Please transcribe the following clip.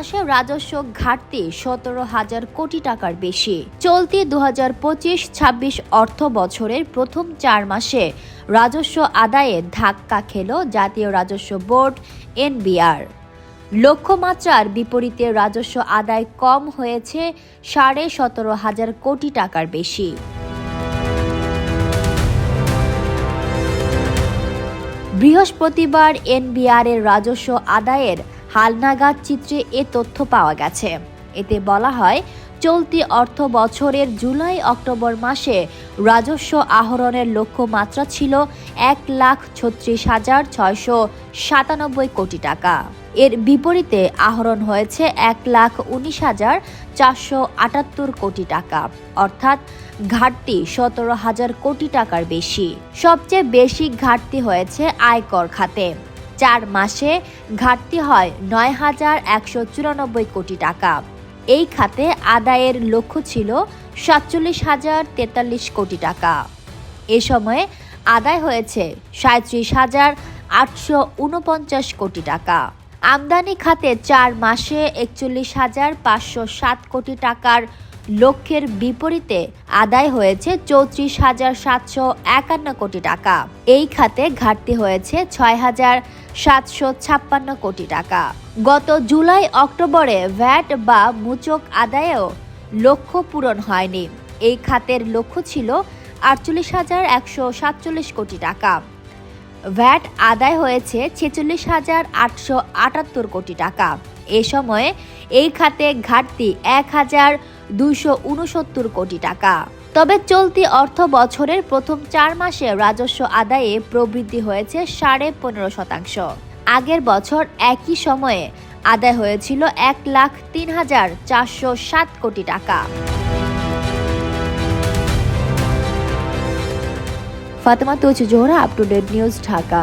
মাসে রাজস্ব ঘাটতি সতেরো হাজার কোটি টাকার বেশি। চলতি দু হাজার পঁচিশ ছাব্বিশ অর্থ বছরের প্রথম চার মাসে রাজস্ব আদায়ে ধাক্কা খেল জাতীয় রাজস্ব বোর্ড, এনবিআর। লক্ষ্যমাত্রার বিপরীতে রাজস্ব আদায় কম হয়েছে সাড়ে সতেরো হাজার কোটি টাকার বেশি। বৃহস্পতিবার এনবিআর এর রাজস্ব আদায়ের হালনাগাদ চিত্রে এ তথ্য পাওয়া গেছে। এতে বলা হয়, চলতি অর্থ বছরের জুলাই অক্টোবর মাসে রাজস্ব আহরণের লক্ষ্যমাত্রা ছিল এক লাখ ছত্রিশ হাজার ছয়শো সাতানব্বই কোটি টাকা। এর বিপরীতে আহরণ হয়েছে এক লাখ উনিশ হাজার চারশো আটাত্তর কোটি টাকা। অর্থাৎ ঘাটতি সতেরো হাজার কোটি টাকার বেশি। সবচেয়ে বেশি ঘাটতি হয়েছে আয়কর খাতে। চার মাসে ঘাটতি হয় নয় হাজার একশো চুরানব্বই কোটি টাকা। এই খাতে আদায়ের লক্ষ্য ছিল সাতচল্লিশ হাজার তেতাল্লিশ কোটি টাকা। এ সময়ে আদায় হয়েছে সাঁত্রিশ হাজার আটশো উনপঞ্চাশ কোটি টাকা। আমদানি খাতে চার মাসে একচল্লিশ হাজার পাঁচশো সাত কোটি টাকার লক্ষ্যের বিপরীতে আদায় হয়েছে চৌত্রিশ হাজার সাতশো একান্ন কোটি টাকা। এই খাতে ঘাটতি হয়েছে ছয় হাজার সাতশো ছাপ্পান্ন কোটি টাকা। গত জুলাই অক্টোবরে ভ্যাট বা মুচক আদায়েও লক্ষ্য পূরণ হয়নি। এই খাতের লক্ষ্য ছিল আটচল্লিশ হাজার একশো সাতচল্লিশ কোটি টাকা। ভ্যাট আদায় হয়েছে ছেচল্লিশ হাজার আটশো আটাত্তর কোটি টাকা। এ সময়ে এই খাতে ঘাটতি এক হাজার দুইশো উনসত্তর কোটি টাকা। তবে চলতি অর্থ বছরের প্রথম চার মাসে রাজস্ব আদায়ে প্রবৃদ্ধি হয়েছে সাড়ে পনেরো শতাংশ। আগের বছর একই সময়ে আদায় হয়েছিল এক লাখ তিন হাজার চারশো সাত কোটি টাকা। Fatema Tuz Zohra up to date news Dhaka.